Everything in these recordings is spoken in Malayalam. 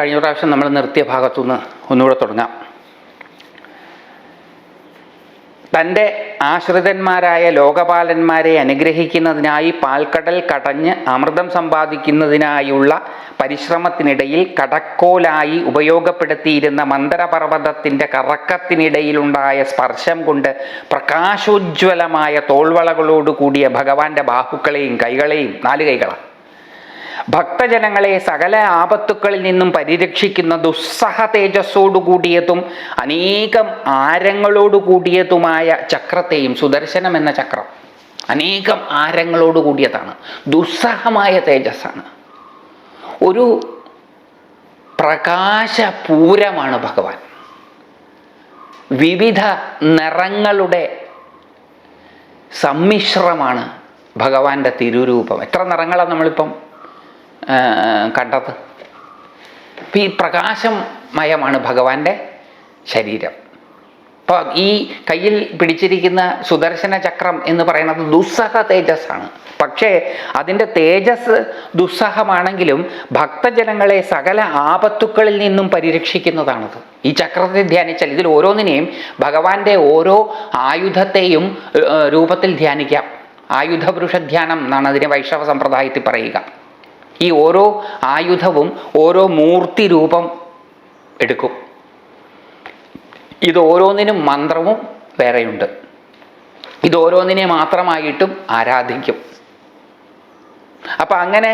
കഴിഞ്ഞ പ്രാവശ്യം നമ്മൾ നിർത്തിയ ഭാഗത്തുനിന്ന് ഒന്നുകൂടെ തുടങ്ങാം. തന്റെ ആശ്രിതന്മാരായ ലോകപാലന്മാരെ അനുഗ്രഹിക്കുന്നതിനായി പാൽക്കടൽ കടഞ്ഞ് അമൃതം സമ്പാദിക്കുന്നതിനായുള്ള പരിശ്രമത്തിനിടയിൽ കടക്കോലായി ഉപയോഗപ്പെടുത്തിയിരുന്ന മന്ദരപർവതത്തിന്റെ കറക്കത്തിനിടയിലുണ്ടായ സ്പർശം കൊണ്ട് പ്രകാശോജ്വലമായ തോൾവളകളോട് കൂടിയ ഭഗവാന്റെ ബാഹുക്കളെയും കൈകളെയും നാല് കൈകളാണ്. ഭക്തജനങ്ങളെ സകല ആപത്തുക്കളിൽ നിന്നും പരിരക്ഷിക്കുന്ന ദുസ്സഹ തേജസ്സോടു കൂടിയതും അനേകം ആരങ്ങളോട് കൂടിയതുമായ ചക്രത്തെയും സുദർശനം എന്ന ചക്രം അനേകം ആരങ്ങളോട് കൂടിയതാണ്. ദുസ്സഹമായ തേജസ്സാണ്. ഒരു പ്രകാശപൂരമാണ് ഭഗവാൻ. വിവിധ നിറങ്ങളുടെ സമ്മിശ്രമാണ് ഭഗവാന്റെ തിരുരൂപം. എത്ര നിറങ്ങളാണ് നമ്മളിപ്പം? കണ്ടത്. ഈ ഈ പ്രകാശമയമാണ് ഭഗവാന്റെ ശരീരം. അപ്പോൾ ഈ കയ്യിൽ പിടിച്ചിരിക്കുന്ന സുദർശന ചക്രം എന്ന് പറയുന്നത് ദുസ്സഹ തേജസ്സാണ്. പക്ഷേ അതിന്റെ തേജസ് ദുസ്സഹമാണെങ്കിലും ഭക്തജനങ്ങളെ സകല ആപത്തുക്കളിൽ നിന്നും പരിരക്ഷിക്കുന്നതാണത്. ഈ ചക്രത്തെ ധ്യാനിച്ചാൽ ഇതിൽ ഓരോന്നിനെയും ഭഗവാന്റെ ഓരോ ആയുധത്തെയും രൂപത്തിൽ ധ്യാനിക്കാം. ആയുധപുരുഷ ധ്യാനം എന്നാണ് അതിനെ വൈഷ്ണവ സമ്പ്രദായത്തിൽ പറയുക. ഈ ഓരോ ആയുധവും ഓരോ മൂർത്തി രൂപം എടുക്കും. ഇത് ഓരോന്നിനും മന്ത്രവും വേറെയുണ്ട്. ഇത് ഓരോന്നിനെ മാത്രമായിട്ടും ആരാധിക്കും. അപ്പം അങ്ങനെ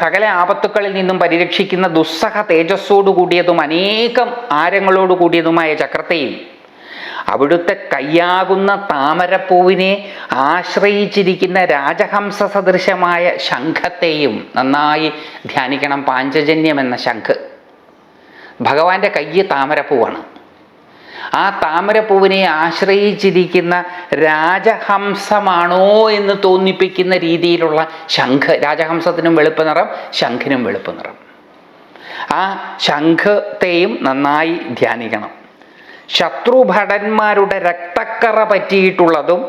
സകല ആപത്തുക്കളിൽ നിന്നും പരിരക്ഷിക്കുന്ന ദുസ്സഹ തേജസ്സോടു കൂടിയതും അനേകം ആരങ്ങളോട് കൂടിയതുമായ ചക്രത്തെയും അവിടുത്തെ കയ്യാകുന്ന താമരപ്പൂവിനെ ആശ്രയിച്ചിരിക്കുന്ന രാജഹംസ സദൃശമായ ശംഖത്തെയും നന്നായി ധ്യാനിക്കണം പാഞ്ചജന്യം എന്ന ശംഖ്. ഭഗവാന്റെ കയ്യ് താമരപ്പൂവാണ്. ആ താമരപ്പൂവിനെ ആശ്രയിച്ചിരിക്കുന്ന രാജഹംസമാണോ എന്ന് തോന്നിപ്പിക്കുന്ന രീതിയിലുള്ള ശംഖ് രാജഹംസത്തിനും വെളുപ്പ് നിറം ശംഖിനും വെളുപ്പ് നിറം. ആ ശംഖത്തെയും നന്നായി ധ്യാനിക്കണം. ശത്രുഭടന്മാരുടെ രക്തക്കറ പറ്റിയിട്ടുള്ളതും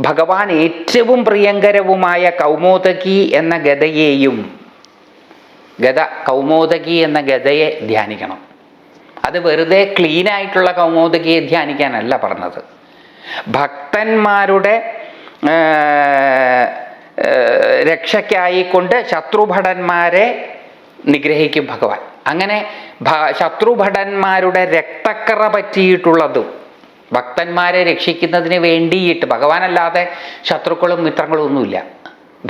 ഭഗവാൻ ഏറ്റവും പ്രിയങ്കരവുമായ കൗമോദകി എന്ന ഗതയെയും ഗത കൗമോദകി എന്ന ഗതയെ ധ്യാനിക്കണം. അത് വെറുതെ ക്ലീൻ ആയിട്ടുള്ള കൗമോദകിയെ ധ്യാനിക്കാനല്ല പറഞ്ഞത്. ഭക്തന്മാരുടെ രക്ഷയ്ക്കായിക്കൊണ്ട് ശത്രുഭടന്മാരെ നിഗ്രഹിക്കും ഭഗവാൻ. അങ്ങനെ ശത്രുഭടന്മാരുടെ രക്തക്കറ പറ്റിയിട്ടുള്ളതും ഭക്തന്മാരെ രക്ഷിക്കുന്നതിന് വേണ്ടിയിട്ട് ഭഗവാനല്ലാതെ ശത്രുക്കളും മിത്രങ്ങളും ഒന്നുമില്ല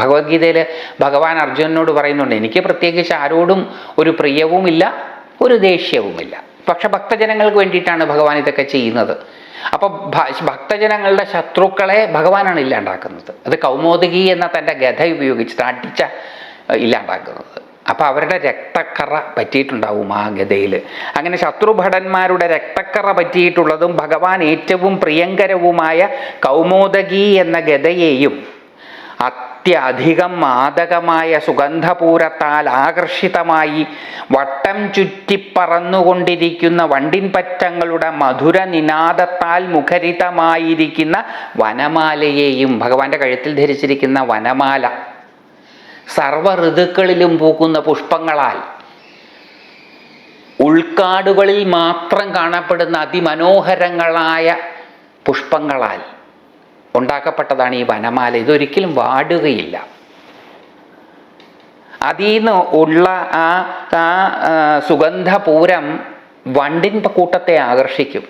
ഭഗവത്ഗീതയിൽ ഭഗവാൻ അർജുനനോട് പറയുന്നുണ്ട് എനിക്ക് പ്രത്യേകിച്ച് ആരോടും ഒരു പ്രിയവുമില്ല ഒരു ദേഷ്യവുമില്ല. പക്ഷെ ഭക്തജനങ്ങൾക്ക് വേണ്ടിയിട്ടാണ് ഭഗവാൻ ഇതൊക്കെ ചെയ്യുന്നത്. അപ്പോൾ ഭക്തജനങ്ങളുടെ ശത്രുക്കളെ ഭഗവാനാണ് ഇല്ലാണ്ടാക്കുന്നത്. അത് കൗമോദകി എന്ന തന്റെ ഗഥ ഉപയോഗിച്ച് അടിച്ച ഇല്ലാണ്ടാക്കുന്നത്. അപ്പം അവരുടെ രക്തക്കറ പറ്റിയിട്ടുണ്ടാവും ആ ഗതയിൽ അങ്ങനെ ശത്രുഭടന്മാരുടെ രക്തക്കറ പറ്റിയിട്ടുള്ളതും ഭഗവാൻ ഏറ്റവും പ്രിയങ്കരവുമായ കൗമോദകി എന്ന ഗതയെയും അത്യധികം മാദകമായ സുഗന്ധപൂരത്താൽ ആകർഷിതമായി വട്ടം ചുറ്റിപ്പറന്നുകൊണ്ടിരിക്കുന്ന വണ്ടിൻപറ്റങ്ങളുടെ മധുര നിനാദത്താൽ മുഖരിതമായിരിക്കുന്ന വനമാലയെയും ഭഗവാന്റെ കഴുത്തിൽ ധരിച്ചിരിക്കുന്ന വനമാല സർവ ഋതുക്കളിലും പൂക്കുന്ന പുഷ്പങ്ങളാൽ ഉൾക്കാടുകളിൽ മാത്രം കാണപ്പെടുന്ന അതിമനോഹരങ്ങളായ പുഷ്പങ്ങളാൽ ഉണ്ടാക്കപ്പെട്ടതാണ് ഈ വനമാല. ഇതൊരിക്കലും വാടുകയില്ല. അതിൽ നിന്ന് ഉള്ള ആ ആ സുഗന്ധപൂരം വണ്ടിൻ കൂട്ടത്തെ ആകർഷിക്കും.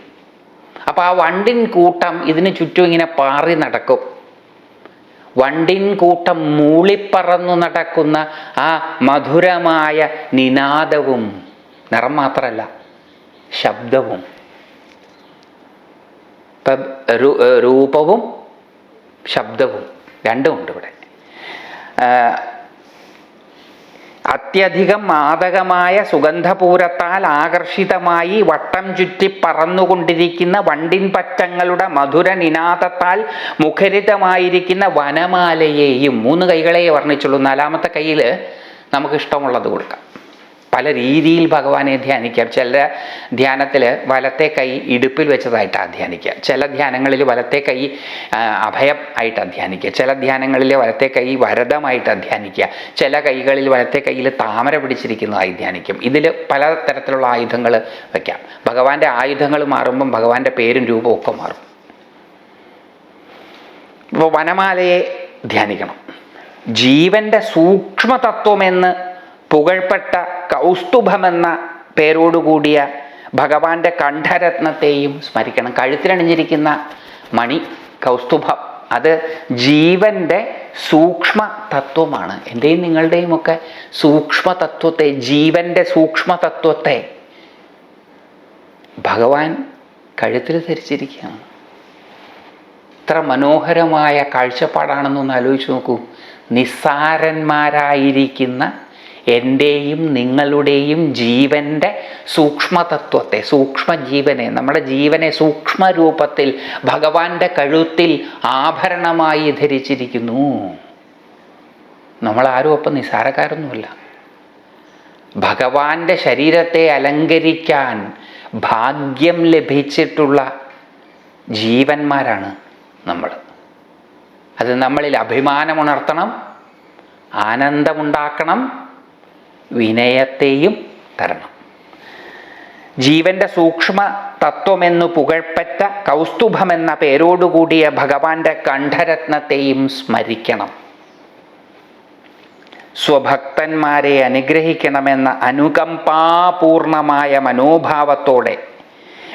അപ്പോൾ ആ വണ്ടിൻ കൂട്ടം ഇതിന് ചുറ്റും ഇങ്ങനെ പാറി നടക്കും. വണ്ടിൻ കൂട്ടം മൂളിപ്പറന്നു നടക്കുന്ന ആ മധുരമായ നിനാദവും നിറം മാത്രമല്ല ശബ്ദവും. രൂപവും ശബ്ദവും രണ്ടുമുണ്ട് ഇവിടെ. അത്യധികം മാദകമായ സുഗന്ധപൂരത്താൽ ആകർഷിതമായി വട്ടം ചുറ്റി പറന്നുകൊണ്ടിരിക്കുന്ന വണ്ടിൻ പറ്റങ്ങളുടെ മധുര നിനാദത്താൽ മുഖരിതമായിരിക്കുന്ന വനമാലയെയും മൂന്ന് കൈകളെയും വർണിച്ചുള്ളൂ. നാലാമത്തെ കയ്യിൽ നമുക്ക് ഇഷ്ടമുള്ളത് കൊടുക്കാം. പല രീതിയിൽ ഭഗവാനെ ധ്യാനിക്കാം. ചില ധ്യാനത്തിൽ വലത്തെ കൈ ഇടുപ്പിൽ വെച്ചതായിട്ടാണ് ധ്യാനിക്കുക. ചില ധ്യാനങ്ങളിൽ വലത്തെ കൈ അഭയം ആയിട്ടാണ് ധ്യാനിക്കുക. ചില ധ്യാനങ്ങളിൽ വലത്തെ കൈ വരദമായിട്ടാണ് ധ്യാനിക്കുക. ചില കൈകളിൽ വലത്തെ കൈയിൽ താമര പിടിച്ചിരിക്കുന്നതായി ധ്യാനിക്കും. ഇതിൽ പല തരത്തിലുള്ള ആയുധങ്ങൾ വയ്ക്കാം ഭഗവാന്റെ ആയുധങ്ങൾ മാറുമ്പം ഭഗവാന്റെ പേരും രൂപവും ഒക്കെ മാറും. ഇപ്പോൾ വനമാലയെ ധ്യാനിക്കണം. ജീവന്റെ സൂക്ഷ്മതത്വമെന്ന് പുകഴ്പ്പെട്ട കൗസ്തുഭമെന്ന പേരോടുകൂടിയ ഭഗവാന്റെ കണ്ഠരത്നത്തെയും സ്മരിക്കണം. കഴുത്തിലണിഞ്ഞിരിക്കുന്ന മണി കൗസ്തുഭം. അത് ജീവന്റെ സൂക്ഷ്മ തത്വമാണ് എന്റെയും നിങ്ങളുടെയും ഒക്കെ സൂക്ഷ്മ തത്വത്തെ ജീവന്റെ സൂക്ഷ്മ തത്വത്തെ ഭഗവാൻ കഴുത്തിൽ ധരിച്ചിരിക്കുകയാണ്. ഇത്ര മനോഹരമായ കാഴ്ചപ്പാടാണെന്നൊന്ന് ആലോചിച്ച് നോക്കൂ. നിസ്സാരന്മാരായിരിക്കുന്ന എന്റെയും നിങ്ങളുടെയും ജീവന്റെ സൂക്ഷ്മതത്വത്തെ സൂക്ഷ്മജീവനെ നമ്മുടെ ജീവനെ സൂക്ഷ്മരൂപത്തിൽ ഭഗവാന്റെ കഴുത്തിൽ ആഭരണമായി ധരിച്ചിരിക്കുന്നു. നമ്മളാരും ഒപ്പം നിസാരക്കാരൊന്നുമല്ല ഭഗവാന്റെ ശരീരത്തെ അലങ്കരിക്കാൻ ഭാഗ്യം ലഭിച്ചിട്ടുള്ള ജീവന്മാരാണ് നമ്മൾ. അത് നമ്മളിൽ അഭിമാനമുണർത്തണം ആനന്ദമുണ്ടാക്കണം വിനയത്തെയും തരണം. ജീവന്റെ സൂക്ഷ്മ തത്വമെന്നു പുകഴ്പ്പറ്റ കൗസ്തുഭമെന്ന പേരോടുകൂടിയ ഭഗവാന്റെ കണ്ഠരത്നത്തെയും സ്മരിക്കണം. സ്വഭക്തന്മാരെ അനുഗ്രഹിക്കണമെന്ന അനുകമ്പാപൂർണമായ മനോഭാവത്തോടെ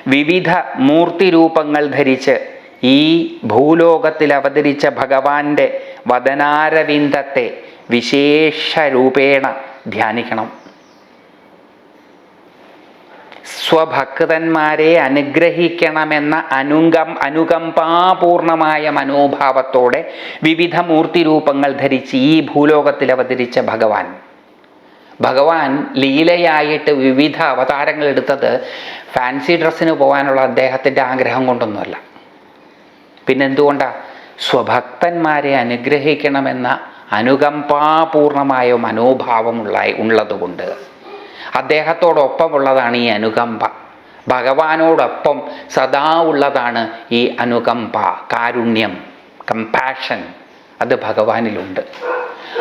വിവിധ മൂർത്തിരൂപങ്ങൾ ധരിച്ച് ഈ ഭൂലോകത്തിൽ അവതരിച്ച ഭഗവാന്റെ വദനാരവിന്ദത്തെ വിശേഷ രൂപേണ ധ്യാനിക്കണം. സ്വഭക്തന്മാരെ അനുഗ്രഹിക്കണമെന്ന അനുകം അനുകമ്പാപൂർണമായ മനോഭാവത്തോടെ വിവിധ മൂർത്തിരൂപങ്ങൾ ധരിച്ച് ഈ ഭൂലോകത്തിൽ അവതരിച്ച ഭഗവാൻ. ഭഗവാൻ ലീലയായിട്ട് വിവിധ അവതാരങ്ങൾ എടുത്തത് ഫാൻസി ഡ്രസ്സിന് പോകാനുള്ള അദ്ദേഹത്തിന്റെ ആഗ്രഹം കൊണ്ടൊന്നുമല്ല. പിന്നെന്തുകൊണ്ടാണ് സ്വഭക്തന്മാരെ അനുഗ്രഹിക്കണമെന്ന അനുകമ്പാപൂർണമായ മനോഭാവമുള്ള ഉള്ളതുകൊണ്ട്. അദ്ദേഹത്തോടൊപ്പമുള്ളതാണ് ഈ അനുകമ്പ. ഭഗവാനോടൊപ്പം സദാ ഉള്ളതാണ് ഈ അനുകമ്പ കാരുണ്യം കമ്പാഷൻ അത് ഭഗവാനിലുണ്ട്.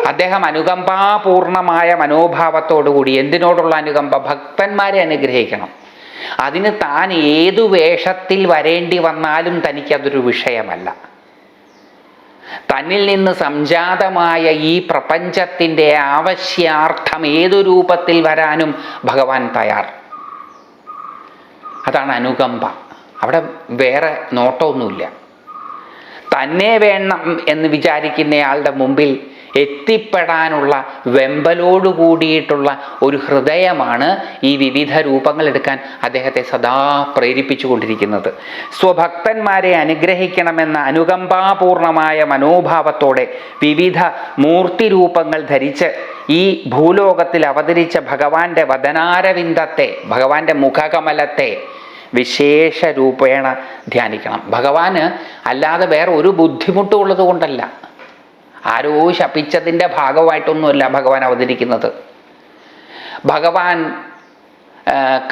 അദ്ദേഹം അനുകമ്പാപൂർണമായ മനോഭാവത്തോടുകൂടി എന്തിനോടുള്ള അനുകമ്പ? ഭക്തന്മാരെ അനുഗ്രഹിക്കണം. അതിന് താൻ ഏതു വേഷത്തിൽ വരേണ്ടി വന്നാലും തനിക്കതൊരു വിഷയമല്ല. തന്നിൽ നിന്ന് സംജാതമായ ഈ പ്രപഞ്ചത്തിന്റെ ആവശ്യാർത്ഥം ഏതു രൂപത്തിൽ വരാനും ഭഗവാൻ തയ്യാർ. അതാണ് അനുകമ്പ. അവിടെ വേറെ നോട്ടമൊന്നുമില്ല. തന്നെ വേണം എന്ന് വിചാരിക്കുന്നയാളുടെ മുമ്പിൽ എത്തിപ്പെടാനുള്ള വെമ്പലോട് കൂടിയിട്ടുള്ള ഒരു ഹൃദയമാണ് ഈ വിവിധ രൂപങ്ങൾ എടുക്കാൻ അദ്ദേഹത്തെ സദാ പ്രേരിപ്പിച്ചു കൊണ്ടിരിക്കുന്നത് സ്വഭക്തന്മാരെ അനുഗ്രഹിക്കണമെന്ന അനുകമ്പാപൂർണമായ മനോഭാവത്തോടെ വിവിധ മൂർത്തി രൂപങ്ങൾ ധരിച്ച് ഈ ഭൂലോകത്തിൽ അവതരിച്ച ഭഗവാന്റെ വദനാരവിന്ദത്തെ ഭഗവാന്റെ മുഖകമലത്തെ വിശേഷ രൂപേണ ധ്യാനിക്കണം. ഭഗവാന് അല്ലാതെ വേറെ ഒരു ബുദ്ധിമുട്ടും ഉള്ളത് കൊണ്ടല്ല ആരോ ശപിച്ചതിന്റെ ഭാഗമായിട്ടൊന്നുമല്ല ഭഗവാൻ അവതരിക്കുന്നത്. ഭഗവാൻ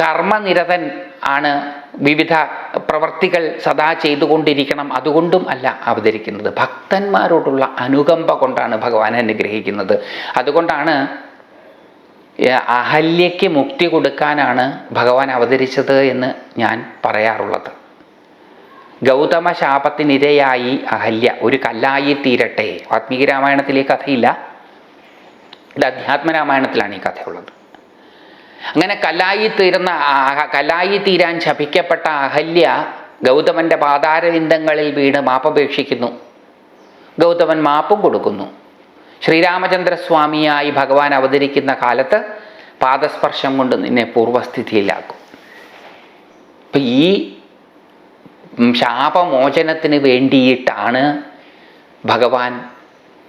കർമ്മനിരതൻ ആണ് വിവിധ പ്രവർത്തികൾ സദാ ചെയ്തുകൊണ്ടിരിക്കണം. അതുകൊണ്ടും അല്ല അവതരിക്കുന്നത്. ഭക്തന്മാരോടുള്ള അനുകമ്പ കൊണ്ടാണ് ഭഗവാൻ അനുഗ്രഹിക്കുന്നത്. അതുകൊണ്ടാണ് അഹല്യയ്ക്ക് മുക്തി കൊടുക്കാനാണ് ഭഗവാൻ അവതരിച്ചത് എന്ന് ഞാൻ പറയാറുള്ളത്. ഗൗതമ ശാപത്തിനിരയായി അഹല്യ. ഒരു കല്ലായി തീരട്ടെ. വാത്മീകി രാമായണത്തിലെ കഥയില്ല. ഇത് അധ്യാത്മരാമായണത്തിലാണ് ഈ കഥയുള്ളത്. അങ്ങനെ കല്ലായി തീർന്ന കല്ലായി തീരാൻ ശപിക്കപ്പെട്ട അഹല്യ ഗൗതമന്റെ പാതാരവിന്ദങ്ങളിൽ വീണ് മാപ്പപേക്ഷിക്കുന്നു. ഗൗതമൻ മാപ്പും കൊടുക്കുന്നു. ശ്രീരാമചന്ദ്രസ്വാമിയായി ഭഗവാൻ അവതരിക്കുന്ന കാലത്ത് പാദസ്പർശം കൊണ്ട് നിന്നെ പൂർവസ്ഥിതിയിലാക്കും അപ്പം ഈ ശാപമോചനത്തിന് വേണ്ടിയിട്ടാണ് ഭഗവാൻ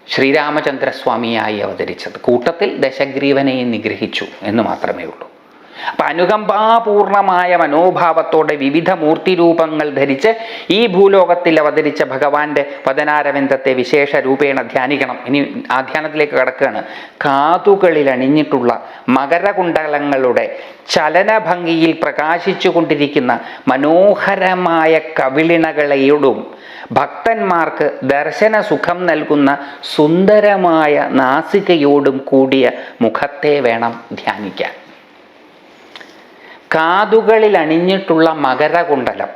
ശ്രീരാമചന്ദ്രസ്വാമിയായി അവതരിച്ചത്. കൂട്ടത്തിൽ ദശഗ്രീവനെയും നിഗ്രഹിച്ചു എന്ന് മാത്രമേ ഉള്ളൂ. അപ്പൊ അനുകമ്പാപൂർണമായ മനോഭാവത്തോടെ വിവിധ മൂർത്തി രൂപങ്ങൾ ധരിച്ച് ഈ ഭൂലോകത്തിൽ അവതരിച്ച ഭഗവാന്റെ വദനാരവിന്ദത്തെ വിശേഷ രൂപേണ ധ്യാനിക്കണം. ഇനി ആ ധ്യാനത്തിലേക്ക് കടക്കുകയാണ്. കാതുകളിൽ അണിഞ്ഞിട്ടുള്ള മകരകുണ്ടലങ്ങളുടെ ചലനഭംഗിയിൽ പ്രകാശിച്ചു കൊണ്ടിരിക്കുന്ന മനോഹരമായ കവിളിണകളെയോടും ഭക്തന്മാർക്ക് ദർശന സുഖം നൽകുന്ന സുന്ദരമായ നാസികയോടും കൂടിയ മുഖത്തെ വേണം ധ്യാനിക്കാൻ. കാതുകളിൽ അണിഞ്ഞിട്ടുള്ള മകരകുണ്ടലം.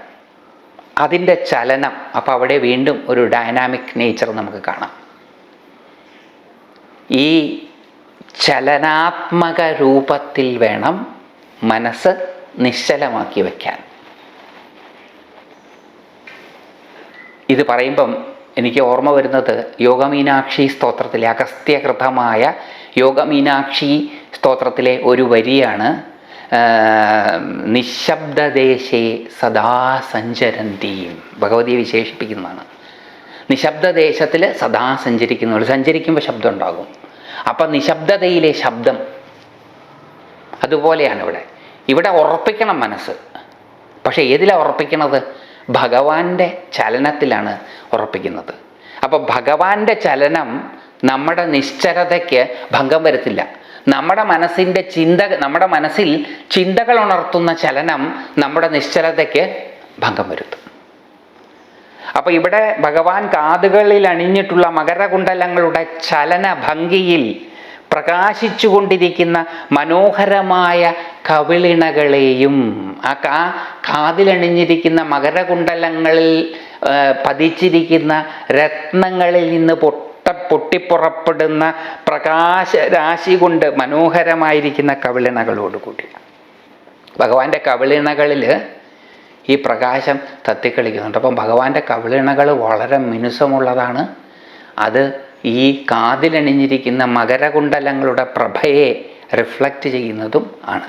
അതിന്റെ ചലനം അപ്പം അവിടെ വീണ്ടും ഒരു ഡൈനാമിക് നേച്ചർ നമുക്ക് കാണാം. ഈ ചലനാത്മക രൂപത്തിൽ വേണം മനസ്സ് നിശ്ചലമാക്കി വയ്ക്കാൻ ഇത് പറയുമ്പം എനിക്ക് ഓർമ്മ വരുന്നത് യോഗമീനാക്ഷി സ്തോത്രത്തിലെ അഗസ്ത്യകൃതമായ യോഗമീനാക്ഷി സ്തോത്രത്തിലെ ഒരു വരിയാണ് നിശബ്ദദേശേ സദാ സഞ്ചരന്തീം ഭഗവതിയെ വിശേഷിപ്പിക്കുന്നതാണ്. നിശബ്ദദേശത്തിൽ സദാ സഞ്ചരിക്കുന്നവർ സഞ്ചരിക്കുമ്പോൾ ശബ്ദം ഉണ്ടാകും അപ്പം നിശബ്ദതയിലെ ശബ്ദം അതുപോലെയാണ് ഇവിടെ. ഇവിടെ ഉറപ്പിക്കണം മനസ്സ്. പക്ഷേ ഏതിലാണ് ഉറപ്പിക്കണത്? ഭഗവാന്റെ ചലനത്തിലാണ് ഉറപ്പിക്കുന്നത്. അപ്പോൾ ഭഗവാന്റെ ചലനം നമ്മുടെ നിശ്ചലതയ്ക്ക് ഭംഗം വരുത്തില്ല. നമ്മുടെ മനസ്സിന്റെ ചിന്ത നമ്മുടെ മനസ്സിൽ ചിന്തകൾ ഉണർത്തുന്ന ചലനം നമ്മുടെ നിശ്ചലതയ്ക്ക് ഭംഗം വരുത്തും. അപ്പോൾ ഇവിടെ ഭഗവാൻ കാതുകളിൽ അണിഞ്ഞിട്ടുള്ള മകരകുണ്ടലങ്ങളുടെ ചലന ഭംഗിയിൽ പ്രകാശിച്ചുകൊണ്ടിരിക്കുന്ന മനോഹരമായ കവിളിണകളെയും ആ കാ കാതിലണിഞ്ഞിരിക്കുന്ന മകരകുണ്ടലങ്ങളിൽ പതിച്ചിരിക്കുന്ന രത്നങ്ങളിൽ നിന്ന് പൊട്ട പൊട്ടിപ്പുറപ്പെടുന്ന പ്രകാശരാശി കൊണ്ട് മനോഹരമായിരിക്കുന്ന കവിളിണകളോടുകൂടി. ഭഗവാന്റെ കവിളിണകളിൽ ഈ പ്രകാശം തത്തിക്കളിക്കുന്നുണ്ട്. അപ്പം ഭഗവാന്റെ കവിളിണകൾ വളരെ മിനുസമുള്ളതാണ്. അത് ഈ കാതിലണിഞ്ഞിരിക്കുന്ന മകരകുണ്ടലങ്ങളുടെ പ്രഭയെ റിഫ്ലക്റ്റ് ചെയ്യുന്നതും ആണ്.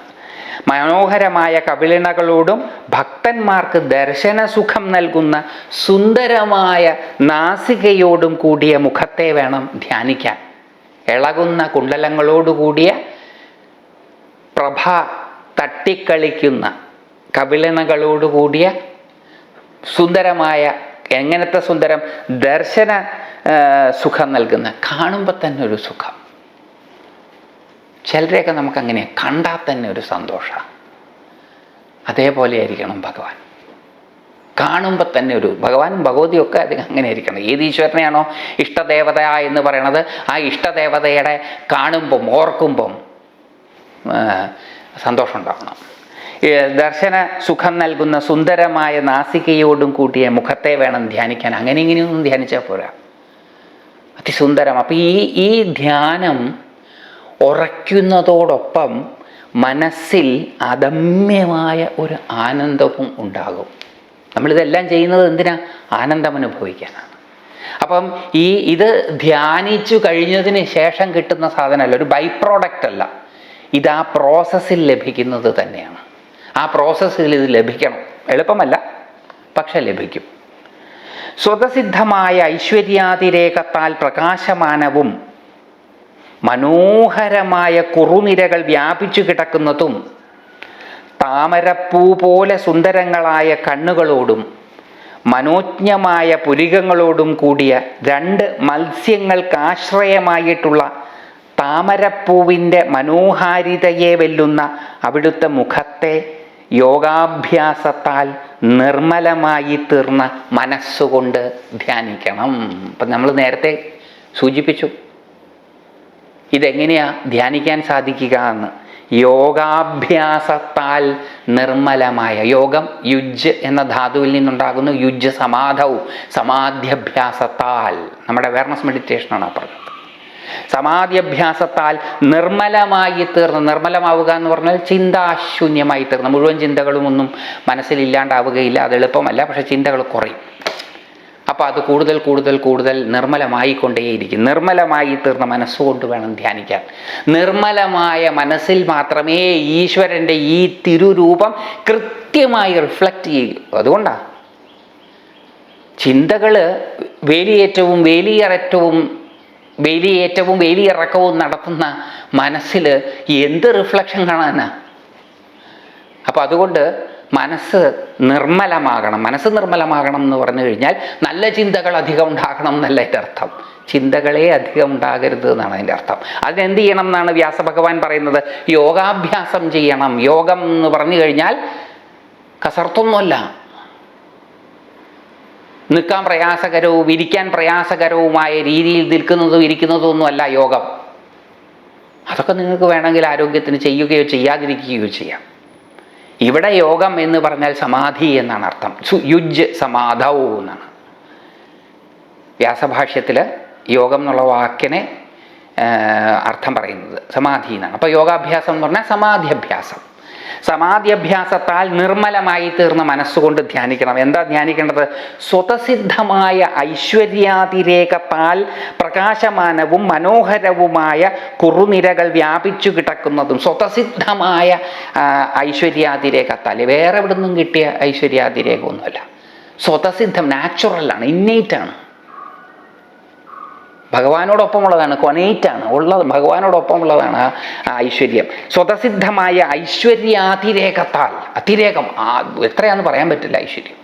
മനോഹരമായ കവിളിണകളോടും ഭക്തന്മാർക്ക് ദർശന സുഖം നൽകുന്ന സുന്ദരമായ നാസികയോടും കൂടിയ മുഖത്തെ വേണം ധ്യാനിക്കാൻ. ഇളകുന്ന കുണ്ടലങ്ങളോടുകൂടിയ പ്രഭ തട്ടിക്കളിക്കുന്ന കപിളിണകളോടുകൂടിയ സുന്ദരമായ എങ്ങനത്തെ സുന്ദരം? ദർശന സുഖം നൽകുന്ന കാണുമ്പോൾ തന്നെ ഒരു സുഖം. ചിലരെയൊക്കെ നമുക്കങ്ങനെ കണ്ടാൽ തന്നെ ഒരു സന്തോഷമാണ്. അതേപോലെ ആയിരിക്കണം ഭഗവാൻ. കാണുമ്പോൾ തന്നെ ഒരു ഭഗവാനും ഭഗവതിയൊക്കെ ഒക്കെ അങ്ങനെ ഇരിക്കണം ഏത് ഈശ്വരനെയാണോ ഇഷ്ടദേവത എന്ന് പറയണത് ആ ഇഷ്ടദേവതയുടെ കാണുമ്പം ഓർക്കുമ്പം സന്തോഷം ഉണ്ടാവണം. ദർശന സുഖം നൽകുന്ന സുന്ദരമായ നാസികയോടും കൂട്ടിയ മുഖത്തെ വേണം ധ്യാനിക്കാൻ. അങ്ങനെ ഇങ്ങനെയൊന്നും ധ്യാനിച്ചാൽ പോരാ. അതിസുന്ദരം അപ്പം ഈ ഈ ധ്യാനം ഉറയ്ക്കുന്നതോടൊപ്പം മനസ്സിൽ അദമ്യമായ ഒരു ആനന്ദവും ഉണ്ടാകും. നമ്മളിതെല്ലാം ചെയ്യുന്നത് എന്തിനാ? ആനന്ദം അനുഭവിക്കാനാണ് അപ്പം ഈ ഇത് ധ്യാനിച്ചു കഴിഞ്ഞതിന് ശേഷം കിട്ടുന്ന സാധനമല്ല ഒരു ബൈ പ്രോഡക്റ്റ് അല്ല. ഇത് ആ പ്രോസസ്സിൽ ലഭിക്കുന്നത് തന്നെയാണ്. ആ പ്രോസസ്സിൽ ഇത് ലഭിക്കണം. എളുപ്പമല്ല പക്ഷെ ലഭിക്കും. സ്വതസിദ്ധമായ ഐശ്വര്യാതിരേകത്താൽ പ്രകാശമാനവും മനോഹരമായ കുറുനിരകൾ വ്യാപിച്ചു കിടക്കുന്നതും താമരപ്പൂ പോലെ സുന്ദരങ്ങളായ കണ്ണുകളോടും മനോജ്ഞമായ പുരികങ്ങളോടും കൂടിയ രണ്ട് മത്സ്യങ്ങൾക്കാശ്രയമായിട്ടുള്ള താമരപ്പൂവിന്റെ മനോഹാരിതയെ വെല്ലുന്ന അവിടുത്തെ മുഖത്തെ യോഗാഭ്യാസത്താൽ നിർമ്മലമായി തീർന്ന മനസ്സുകൊണ്ട് ധ്യാനിക്കണം. അപ്പം നമ്മൾ നേരത്തെ സൂചിപ്പിച്ചു. ഇതെങ്ങനെയാ ധ്യാനിക്കാൻ സാധിക്കുക എന്ന്? യോഗാഭ്യാസത്താൽ നിർമ്മലമായ യോഗം യുജ് എന്ന ധാതുവിൽ നിന്നുണ്ടാകുന്നു യുജ് സമാധവും സമാധ്യഭ്യാസത്താൽ. നമ്മുടെ അവയർനെസ് മെഡിറ്റേഷനാണ് പറഞ്ഞത്. സമാധ്യഭ്യാസത്താൽ നിർമ്മലമായി തീർന്ന് നിർമ്മലമാവുക എന്ന് പറഞ്ഞാൽ ചിന്താശൂന്യമായി തീർന്ന്. മുഴുവൻ ചിന്തകളും ഒന്നും മനസ്സിലില്ലാണ്ടാവുകയില്ല അത് എളുപ്പമല്ല പക്ഷെ ചിന്തകൾ കുറയും. അപ്പോൾ അത് കൂടുതൽ കൂടുതൽ കൂടുതൽ നിർമ്മലമായിക്കൊണ്ടേയിരിക്കും. നിർമ്മലമായി തീർന്ന മനസ്സുകൊണ്ട് വേണം ധ്യാനിക്കാൻ. നിർമ്മലമായ മനസ്സിൽ മാത്രമേ ഈശ്വരന്റെ ഈ തിരുരൂപം കൃത്യമായി റിഫ്ലക്റ്റ് ചെയ്യൂ. അതുകൊണ്ടാണ് ചിന്തകൾ വേലിയേറ്റവും വേലിയേറ്റവും വേലിയേറ്റവും വേലിയിറക്കവും നടത്തുന്ന മനസ്സിൽ എന്ത് റിഫ്ലക്ഷൻ കാണാനാ? അപ്പോൾ അതുകൊണ്ട് മനസ്സ് നിർമ്മലമാകണം. മനസ്സ് നിർമ്മലമാകണം എന്ന് പറഞ്ഞു കഴിഞ്ഞാൽ നല്ല ചിന്തകൾ അധികം ഉണ്ടാകണം എന്നല്ല അതിന്റെ അർത്ഥം. ചിന്തകളെ അധികം ഉണ്ടാകരുത് എന്നാണ് അതിന്റെ അർത്ഥം. അതിനെന്ത് ചെയ്യണം എന്നാണ് വ്യാസഭഗവാൻ പറയുന്നത്? യോഗാഭ്യാസം ചെയ്യണം. യോഗം എന്ന് പറഞ്ഞു കഴിഞ്ഞാൽ കസർത്തൊന്നുമല്ല. നിൽക്കാൻ പ്രയാസകരവും ഇരിക്കാൻ പ്രയാസകരവുമായ രീതിയിൽ നിൽക്കുന്നതും ഇരിക്കുന്നതും ഒന്നുമല്ല യോഗം. അതൊക്കെ നിങ്ങൾക്ക് വേണമെങ്കിൽ ആരോഗ്യത്തിന് ചെയ്യുകയോ ചെയ്യാതിരിക്കുകയോ ചെയ്യാം. ഇവിടെ യോഗം എന്ന് പറഞ്ഞാൽ സമാധി എന്നാണ് അർത്ഥം. യുജ് സമാധൗ എന്നാണ്. വ്യാസഭാഷ്യത്തിൽ യോഗം എന്നുള്ള വാക്കിനെ അർത്ഥം പറയുന്നത് സമാധി എന്നാണ്. അപ്പോൾ യോഗാഭ്യാസം എന്ന് പറഞ്ഞാൽ സമാധിയഭ്യാസം. സമാധിയഭ്യാസത്താൽ നിർമ്മലമായി തീർന്ന മനസ്സുകൊണ്ട് ധ്യാനിക്കണം. എന്താ ധ്യാനിക്കേണ്ടത്? സ്വതസിദ്ധമായ ഐശ്വര്യാതിരേകത്താൽ പ്രകാശമാനവും മനോഹരവുമായ കുറുനിരകൾ വ്യാപിച്ചു കിടക്കുന്നതും സ്വതസിദ്ധമായ ഐശ്വര്യാതിരേഖത്താൽ വേറെ എവിടെ നിന്നും കിട്ടിയ ഐശ്വര്യാതിരേകമൊന്നുമല്ല. സ്വതസിദ്ധം നാച്ചുറലാണ് ഇന്നേറ്റാണ് ഭഗവാനോടൊപ്പമുള്ളതാണ് കൊനേറ്റാണ് ഉള്ളത് ഭഗവാനോടൊപ്പമുള്ളതാണ് ആ ഐശ്വര്യം. സ്വതസിദ്ധമായ ഐശ്വര്യാതിരേകത്താൽ അതിരേകം ആ എത്രയാന്ന് പറയാൻ പറ്റില്ല ഐശ്വര്യം.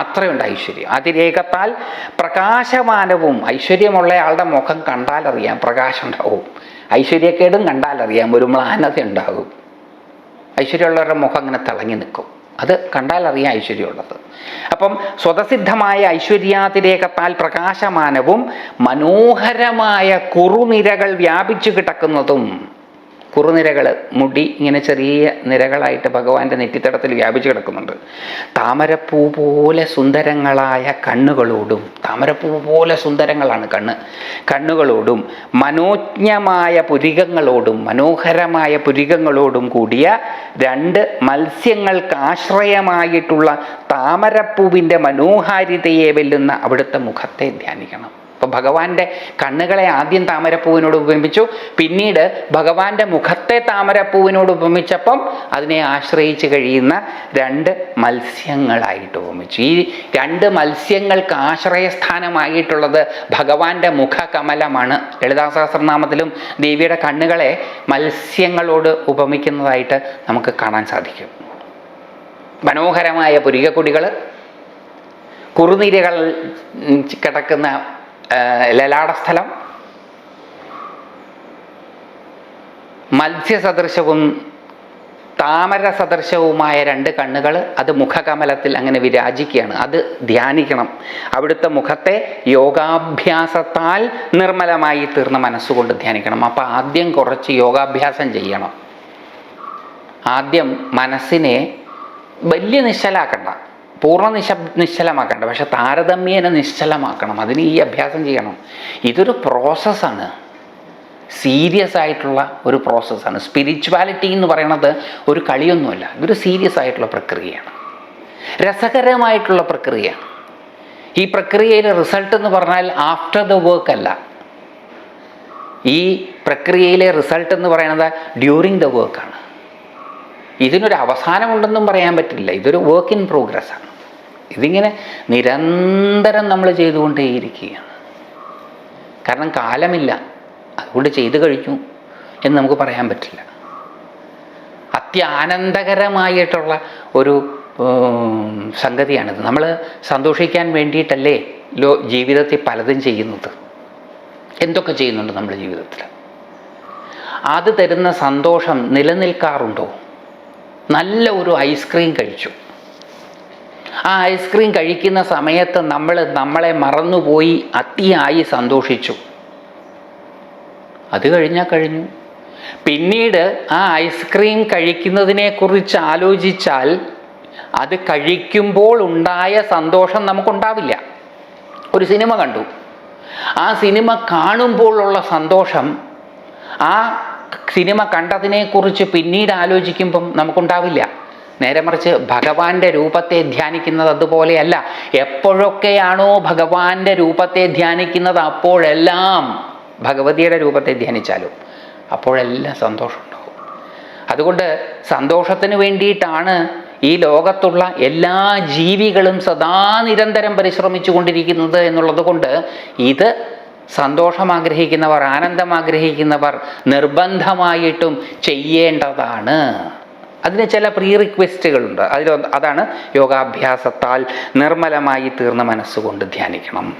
അത്രയുണ്ട് ഐശ്വര്യം. അതിരേകത്താൽ പ്രകാശമാനവും ഐശ്വര്യമുള്ള ആളുടെ മുഖം കണ്ടാലറിയാം പ്രകാശം ഉണ്ടാവും ഐശ്വര്യക്കേടും കണ്ടാലറിയാം ഒരു മ്ലാനത ഉണ്ടാകും ഐശ്വര്യമുള്ളവരുടെ മുഖം അങ്ങനെ തിളങ്ങി നിൽക്കും. അത് കണ്ടാൽ അറിയാം ഐശ്വര്യമുള്ളത്. അപ്പം സ്വതസിദ്ധമായ ഐശ്വര്യാതിരേകത്താൽ പ്രകാശമാനവും മനോഹരമായ കുറുനിരകൾ വ്യാപിച്ചു കിടക്കുന്നതും കുറുനിരകൾ മുടി ഇങ്ങനെ ചെറിയ നിരകളായിട്ട് ഭഗവാന്റെ നെറ്റിത്തടത്തിൽ വ്യാപിച്ചു കിടക്കുന്നുണ്ട്. താമരപ്പൂ പോലെ സുന്ദരങ്ങളായ കണ്ണുകളോടും താമരപ്പൂ പോലെ സുന്ദരങ്ങളാണ് കണ്ണ്. കണ്ണുകളോടും മനോജ്ഞമായ പുരികങ്ങളോടും മനോഹരമായ പുരികങ്ങളോടും കൂടിയ രണ്ട് മത്സ്യങ്ങൾക്ക് ആശ്രയമായിട്ടുള്ള താമരപ്പൂവിന്റെ മനോഹാരിതയെ വെല്ലുന്ന അവിടുത്തെ മുഖത്തെ ധ്യാനിക്കണം. അപ്പോൾ ഭഗവാന്റെ കണ്ണുകളെ ആദ്യം താമരപ്പൂവിനോട് ഉപമിച്ചു പിന്നീട് ഭഗവാന്റെ മുഖത്തെ താമരപ്പൂവിനോട് ഉപമിച്ചപ്പം അതിനെ ആശ്രയിച്ച് കഴിയുന്ന രണ്ട് മത്സ്യങ്ങളായിട്ട് ഉപമിച്ചു. ഈ രണ്ട് മത്സ്യങ്ങൾക്ക് ആശ്രയസ്ഥാനമായിട്ടുള്ളത് ഭഗവാന്റെ മുഖകമലമാണ്. ലളിതാസഹസ്രനാമത്തിലും ദേവിയുടെ കണ്ണുകളെ മത്സ്യങ്ങളോട് ഉപമിക്കുന്നതായിട്ട് നമുക്ക് കാണാൻ സാധിക്കും. മനോഹരമായ പുരികക്കുടികൾ കുറുനിരകൾ കിടക്കുന്ന ലലാടസ്ഥലം. മത്സ്യസദൃശവും താമര സദൃശവുമായ രണ്ട് കണ്ണുകൾ അത് മുഖകമലത്തിൽ അങ്ങനെ വിരാജിക്കുകയാണ്. അത് ധ്യാനിക്കണം. അവിടുത്തെ മുഖത്തെ യോഗാഭ്യാസത്താൽ നിർമ്മലമായി തീർന്ന മനസ്സുകൊണ്ട് ധ്യാനിക്കണം. അപ്പോൾ ആദ്യം കുറച്ച് യോഗാഭ്യാസം ചെയ്യണം. ആദ്യം മനസ്സിനെ വലിയ നിശ്ചലാക്കണ്ട. പൂർണ നിശ നിശ്ചലമാക്കേണ്ട പക്ഷെ താരതമ്യേന നിശ്ചലമാക്കണം. അതിന് ഈ അഭ്യാസം ചെയ്യണം. ഇതൊരു പ്രോസസ്സാണ് സീരിയസ് ആയിട്ടുള്ള ഒരു പ്രോസസ്സാണ് സ്പിരിച്വാലിറ്റി എന്ന് പറയുന്നത് ഒരു കളിയൊന്നുമല്ല. ഇതൊരു സീരിയസ് ആയിട്ടുള്ള പ്രക്രിയയാണ്. രസകരമായിട്ടുള്ള പ്രക്രിയ ഈ പ്രക്രിയയിലെ റിസൾട്ട് എന്ന് പറഞ്ഞാൽ ആഫ്റ്റർ ദ വർക്ക് അല്ല. ഈ പ്രക്രിയയിലെ റിസൾട്ട് എന്ന് പറയുന്നത് ഡ്യൂറിങ് ദ വർക്കാണ് ഇതിനൊരു അവസാനമുണ്ടെന്നും പറയാൻ പറ്റില്ല. ഇതൊരു വർക്ക് ഇൻ പ്രോഗ്രസ്സാണ് ഇതിങ്ങനെ നിരന്തരം നമ്മൾ ചെയ്തുകൊണ്ടേയിരിക്കുകയാണ്. കാരണം കാലമില്ല. അതുകൊണ്ട് ചെയ്തു കഴിഞ്ഞു എന്ന് നമുക്ക് പറയാൻ പറ്റില്ല. അത്യാനന്ദകരമായിട്ടുള്ള ഒരു സംഗതിയാണിത്. നമ്മൾ സന്തോഷിക്കാൻ വേണ്ടിയിട്ടല്ലേ ലോ ജീവിതത്തിൽ പലതും ചെയ്യുന്നത്? എന്തൊക്കെ ചെയ്യുന്നുണ്ട് നമ്മുടെ ജീവിതത്തിൽ? അത് തരുന്ന സന്തോഷം നിലനിൽക്കാറുണ്ടോ? നല്ല ഒരു ഐസ്ക്രീം കഴിച്ചു. ആ ഐസ്ക്രീം കഴിക്കുന്ന സമയത്ത് നമ്മൾ നമ്മളെ മറന്നുപോയി അതിയായി സന്തോഷിച്ചു. അത് കഴിഞ്ഞാൽ കഴിഞ്ഞു. പിന്നീട് ആ ഐസ്ക്രീം കഴിക്കുന്നതിനെക്കുറിച്ച് ആലോചിച്ചാൽ അത് കഴിക്കുമ്പോൾ ഉണ്ടായ സന്തോഷം നമുക്കുണ്ടാവില്ല. ഒരു സിനിമ കണ്ടു. ആ സിനിമ കാണുമ്പോഴുള്ള സന്തോഷം ആ സിനിമ കണ്ടതിനെക്കുറിച്ച് പിന്നീട് ആലോചിക്കുമ്പം നമുക്കുണ്ടാവില്ല. നേരെ മറിച്ച് ഭഗവാന്റെ രൂപത്തെ ധ്യാനിക്കുന്നത് അതുപോലെയല്ല എപ്പോഴൊക്കെയാണോ ഭഗവാന്റെ രൂപത്തെ ധ്യാനിക്കുന്നത് അപ്പോഴെല്ലാം ഭഗവതിയുടെ രൂപത്തെ ധ്യാനിച്ചാലും അപ്പോഴെല്ലാം സന്തോഷം ഉണ്ടാവും. അതുകൊണ്ട് സന്തോഷത്തിന് വേണ്ടിയിട്ടാണ് ഈ ലോകത്തുള്ള എല്ലാ ജീവികളും സദാ നിരന്തരം പരിശ്രമിച്ചു കൊണ്ടിരിക്കുന്നത് എന്നുള്ളത് കൊണ്ട് ഇത് സന്തോഷം ആഗ്രഹിക്കുന്നവർ ആനന്ദം ആഗ്രഹിക്കുന്നവർ നിർബന്ധമായിട്ടും ചെയ്യേണ്ടതാണ്. അതിന് ചില പ്രീ റിക്വസ്റ്റുകളുണ്ട് അതിൽ അതാണ് യോഗാഭ്യാസത്താൽ നിർമ്മലമായി തീർന്ന മനസ്സുകൊണ്ട് ധ്യാനിക്കണം.